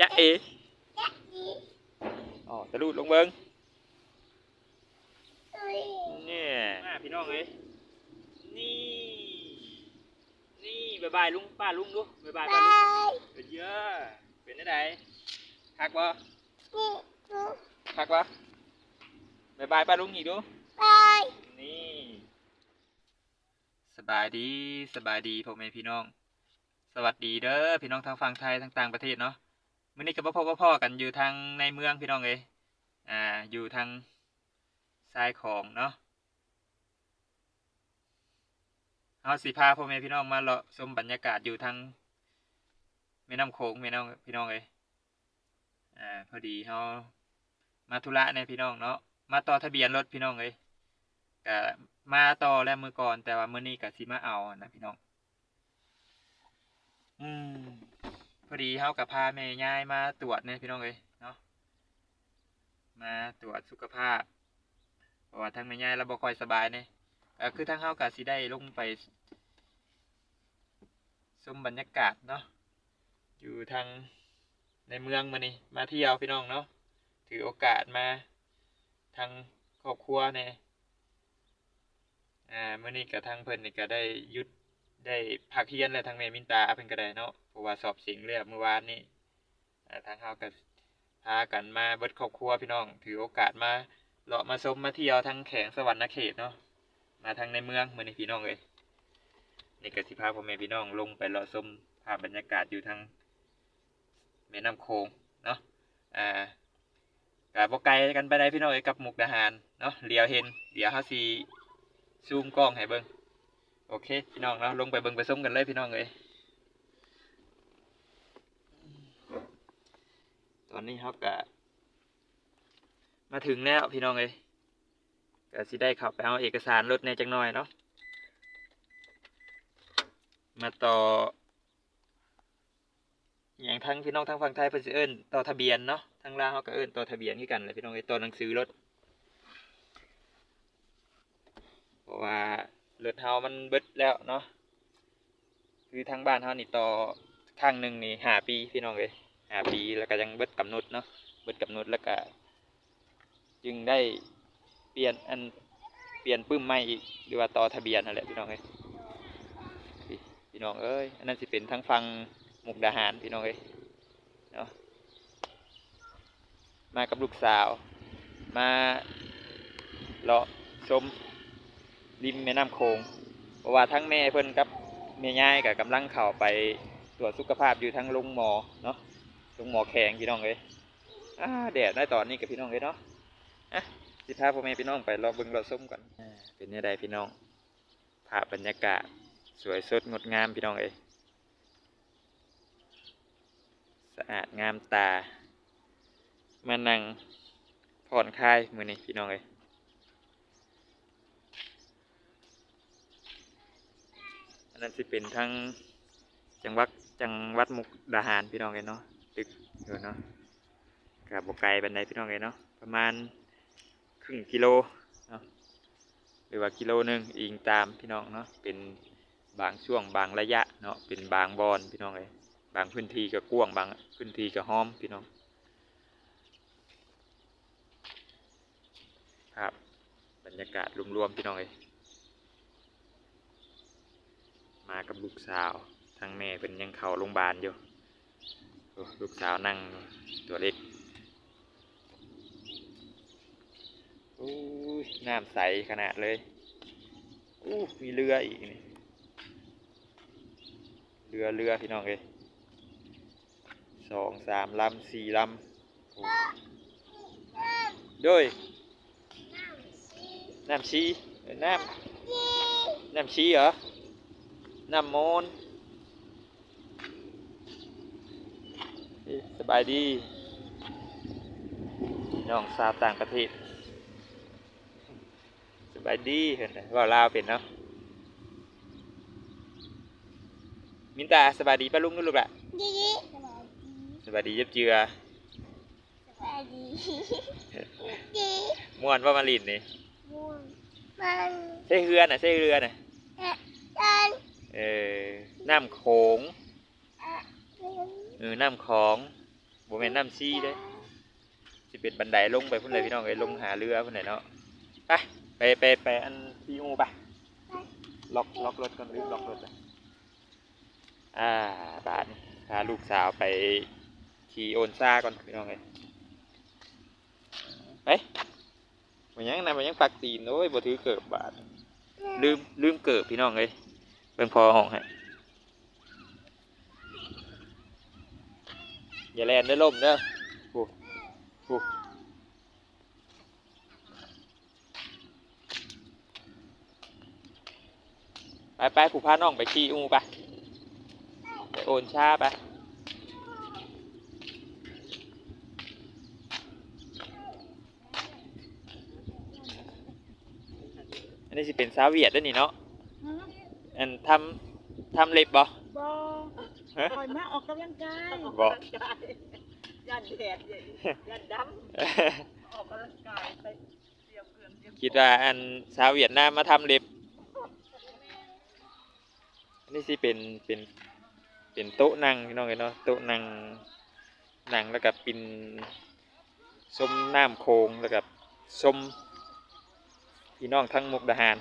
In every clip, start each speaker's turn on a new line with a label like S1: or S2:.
S1: จ๊ะเออ๋อตะลุดลงเบิงเนี่ยมาพี่น้องเอ้ยนี่ นี่บายบายลุงป้าลุงดูบายบายป้าลุงเป็นเยอะเป็นได้ไดคักบ่คักบ่บายบายป้าลุงอีกดูนี่สบายดีสบายดีพ่อแม่พี่น้อง สวัสดีเด้อพี่น้องทางฝั่งไทยทางต่างประเทศเนาะ มื้อนี้ก็บ่พบบ่พ่อกันอยู่ทางในเมืองพี่น้องเอ้ยอ่า อยู่ทางชายของเนาะเฮาสิพาพ่อแม่พี่น้องมาเลาะชมบรรยากาศอยู่ทางแม่น้ำโขงแม่น้องพี่น้องเอ้ยอ่า พอดีเฮามาธุระเนี่ยพี่น้องเนาะ มาต่อทะเบียนรถพี่น้องเอ้ยก็มาต่อแล้วมือก่อน แต่ว่ามือนี้ก็สิมาเอานะพี่น้อง อืม พอดีเฮากับพาแม่ยายมาตรวจเนี่ยพี่น้องเอ้ยเนาะมาตรวจสุขภาพเพราะว่าทางแม่ยายเราบ่ค่อยสบายเนี่ยคือทางเฮาก็สิได้ลงไปชมบรรยากาศเนาะอยู่ทางในเมืองมานี่มาเที่ยวพี่น้องเนาะถือโอกาสมาทางครอบครัวเนี่ยอ่าเมื้อนี้ก็ทางเพิ่นนี่ก็ได้ยุด ได้พักเฮียนแล้วทางแม่มินตาเพิ่นก็ได้เนาะเพราะว่าสอบสิงเรียบเมื่อวานนี้ทางเฮาก็พากันมาเบิดครอบครัวพี่น้อง ถือโอกาสมาเลาะมาชมมาเที่ยวทางแขวงสวรรณเขตเนาะมาทางในเมืองเมื้อนี้พี่น้องเอ้ยนี่ก็สิพาพ่อแม่พี่น้องลงไปเลาะชมภาพบรรยากาศอยู่ทางแม่น้ำโขงเนาะอ่าก็บ่ไกลกันไปได้พี่น้องเอ้ยกับมุกดาหารเนาะเลียวเห็นเดี๋ยวเฮาสิซูมกล้องให้เบิ่ง โอเค พี่น้องเราะลงไปเบิ่งไปส้มกันเลยพี่น้องเลยตอนนี้เขากะมาถึงแล้วพี่น้องเลยก็สิได้ขับไปเอาเอกสารรถในจังหน่อยเนาะมาต่อ อย่างทั้งพี่น้องทั้งฝั่งไทยเพิ่นเอิ้นต่อทะเบียนเนาะทั้งลาวเขาก็เอิ้นต่อทะเบียนคือกันเลยพี่น้องเลยต่อหนังสือรถเพราะว่า เลือดเฮามันเบิดแล้วเนาะคือทางบ้านเฮานี่ต่อข้างหนึ่งนี่ห้าปีพี่น้องเลยห้าปีแล้วก็ยังเบิดกำหนดเนาะเบิดกำหนดแล้วก็จึงได้เปลี่ยนอันเปลี่ยนปึ้มใหม่อีกหรือว่าต่อทะเบียนนั่นแหละพี่น้องเอ้ยพี่พี่น้องเอ้ยอันนั้นสิเป็นทั้งฟังมุกดาหารพี่น้องเอ้ยเนาะมากับลูกสาว มาเลาะชม ริมแม่น้ำโขงเพราะว่าทั้งแม่เพิ่นกับแม่ย่ายกับกำลังเข้าไปตรวจสุขภาพอยู่ทั้งโรงหมอเนาะโรงหมอแข็งพี่น้องเอ้ยแดดได้ตอนนี้กับพี่น้องเอ้ยเนาะอะสิพาพ่อแม่พี่น้องไปรอบิ่งรอส้มก่อนเป็นยังไงพี่น้องภาพบรรยากาศสวยสดงดงามพี่น้องเอ้ยสะอาดงามตา มานั่งผ่อนคลายมือนี้พี่น้องเอ้ย อั นนั้นสิเป็นทั้งจังหวัดจังหวัดมุกดาหารพี่น้องเลยเนาะตึกอยู่เนาะกับบกไกลบันไดพี่น้องเลยเนาะประมาณครึ่งกิโลเนาะหรือว่ากิโลหนึ่งอิงตามพี่น้องเนาะเป็นบางช่วงบางระยะเนาะเป็นบางบอนพี่น้องเลยบางพื้นที่ก็กว้างบางพื้นที่ก็ห้อมพี่น้องครับบรรยากาศรวมๆพี่น้องเลย มากับลูกสาวทางแม่เป็นยังเข่าโรงพยาบาลอยู่ลูกสาวนั่งตัวเล็กอู้น้ำใสขนาดเลยอู้มีเรืออีกนี่เรือเรือพี่น้องเอ้ยสองสามลำสี่ลำด้วยน้ำชีเอ้ยน้ำน้ำชีเหรอ น้ำมนต์เอ้ยสบายดีพี่น้องชาวต่างประเทศสบายดีเห็นไหมว่าลาวเป็นเนาะมินตาสบายดีป้าลุงนู่นลูกละสบายดีเย็บเจือม่วนว่ามาลินนี่ใช่เรือน่ะใช่เรือน่ะ เออน้ำโขงเออน้ำของโบบ่แม่นน้ำซีเด้สิเป็นบันไดลงไปพุ่นเลยพี่น้องเอ้ยลงหาเรือพุ่นเลยเนาะไปไปไปไปอันซีอูไปล็อกล็อกรถก่อนรีบล็อกรถเลยอ่าบาดนี้พาลูกสาวไปขี่โอนซ่าก่อนพี่น้องเอ้ยไปมันยังนะมันยังปักตีนโอ้ยบ่ถือเกิบบาดลืมลืมเกิบพี่น้องเอ้ย เบิ่งพอห้องให้อย่าแลนได้ล่มเด้อโอ้โหไปไปผู้พาน้องไปขี่อูไปไปโอนชาไปอันนี้สิเป็นสาวเวียดเด้วยนี่เนาะ
S2: ฮะ
S1: อันทำทำเล็บบ่
S2: บอ
S1: ฮะ
S2: คอยมาออกกำลังกาย
S1: บ่
S2: ยันแดดยันดำออกกำลังกายไปเตรียมเครื่องเตรียม
S1: คิดว่าอันสาวเวียดนามมาทำเล็บอันนี้สิเป็นเป็นเป็นโต๊ะนั่งพี่น้องเอ้ยเนาะโต๊ะนั่งนั่งแล้วก็เป็นส้มน้ำโคงแล้วก็ส้มพี่น้องทั้งมุกดาหาร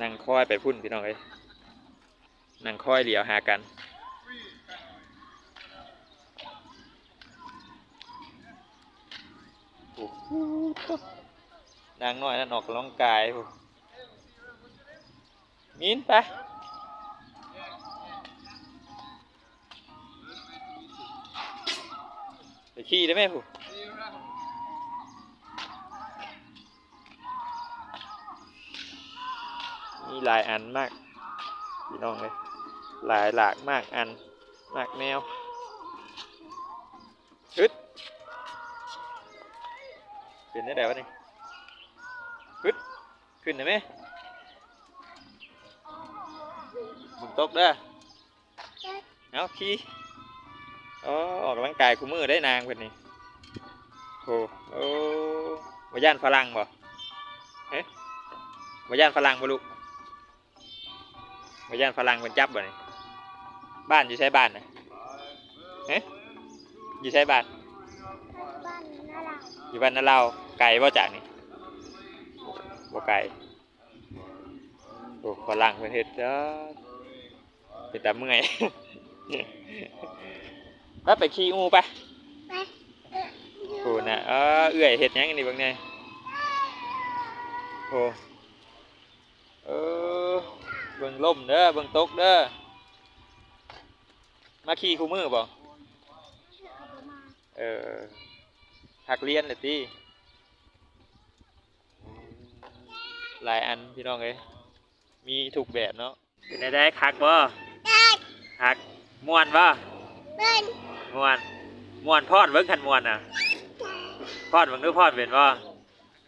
S1: นั่งคอยไปพุ่นพี่น้องเอ้ยนั่งคอยเหลียวหากันนางน้อยนั่นออกกำลังกายโอ้มินไปไปขี่ได้ไหมผู้ หลายอันมากพี่น้องเลยหลายหลากมากอันมากแนวฮึดเป็นได้ไดวะนี่ฮึดขึ้นได้ไหมมึงตกเด้อเอาขี่อ๋อออกกำลังกายคู่มือได้นางเพิ่นนี่โอ้โอ้บ่ย่านฝรั่งบ่เฮ้บ่ย่านฝรั่งบ่ลูก บ่ย่านฝรั่งเพิ่นจับบ่นี่บ้านอยู่ใช้บ้านน่ะเฮ้อยู่ใช้บ้านอยู่บ้านนาเราวไกลบ่จากนี่บ่ไกลโอ้ฝรั่งเพิ่นเฮ็ดจ้าเป็นตาเมื่อยไปไปขี่งูไปโอ้น่ะเออเอื้อยเฮ็ดหยังอันนี่เบิ่งแหน่โอ้เออ เบิ่งล่มเด้อเบิ่งตกเด้อมาขี่คู่มือบ่เออหักเรียนเลยติหลายอันพี่น้องเอ้ยมีถูกแบบเนาะเป็นได้คักบ่คักม่วนบ่ม่วนม่วนพอดเบิ่งคันม่วนน่ะพอดเบิ่งดูพอดเป็นบ่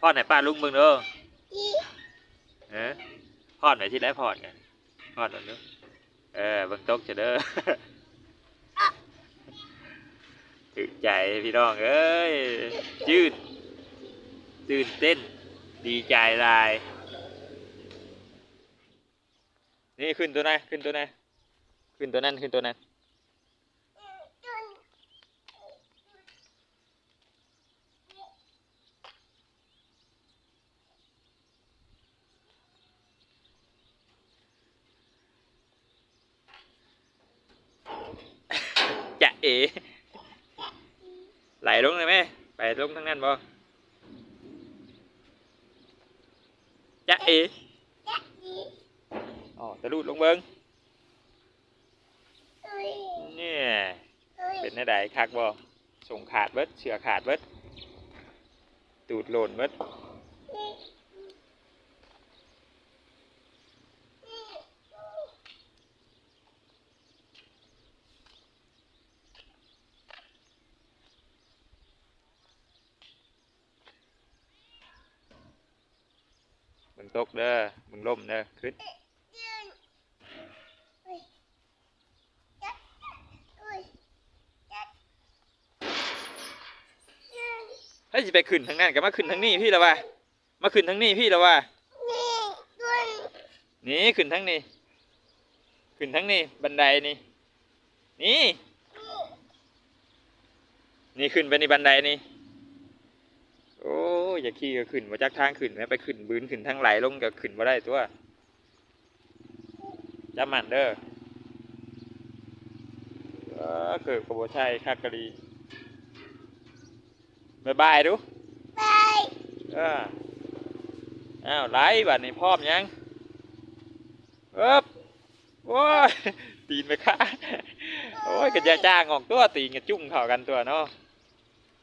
S1: พอดไหนป้าลุงเบิ่งเด้อเออ พอดไหนที่ได้พอดกันพอดเบิ่งดูเออเบิ่งตกจะเด้อถึกใจพี่น้องเอ้ยจืดตื่นเต้น ดีใจลาย นี่ขึ้นตัวไหนขึ้นตัวไหนขึ้นตัวนั้นขึ้นตัวนั้นจะ เอไหลลงเลยไหมไปลงทั้งนั้นบ่จะเออ๋อตะลุดลงเบิงเนี่ยเป็นได้ใดคักบ่ส่งขาดเบิดเชือขาดเบิดตูดโหล่นเบิดมึง ตกเด้อมึงล่มเด้อขึ้นเฮ้ยสิไปขึ้นทางนั้นกับมาขึ้นทางนี้พี่ละว่ามาขึ้นทางนี้พี่ละว่านี่ขึ้นทางนี้ ขึ้นทางนี้บันไดนี่นี่ นี่ขึ้นไปในบันไดนี่ อ้ยอย่าขี่ก็ขึ้นมาจากทางขึ้นแม่ไปขึ้นบืนขึ้นทางไหลลงก็ขึ้นมาได้ตัวจำมันเด้อเออเกิดกบชัยคักกะดีบายบายดูบายเอออ้าวไหลบัดนี้พร้อมยังเอ๊บโอ้ยตีนไปค่ะโอ้ยกระจะจ้างออกตัวตีนกระจุ้งเข้ากันตัวเนาะ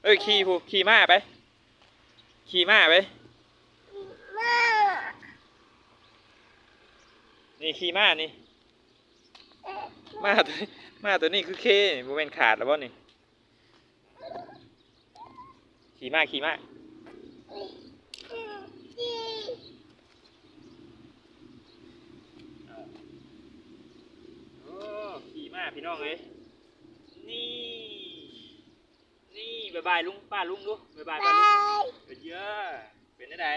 S1: เอ้ยขี่ผู้ขี่ม้าไป ขี่ม้าไปนี่ขี่ม้านี่ม้าตัวนี้ม้าตัวนี้คือเคโมเมนขาดแล้วบ่นี่ขี่ม้าขี่ม้าโอ้ขี่ม้าพี่น้องเอ้ยนี่ นี่บายบายลุงป้าลุงดูบายบายป้าลุง เออเยอะเป็นได้ได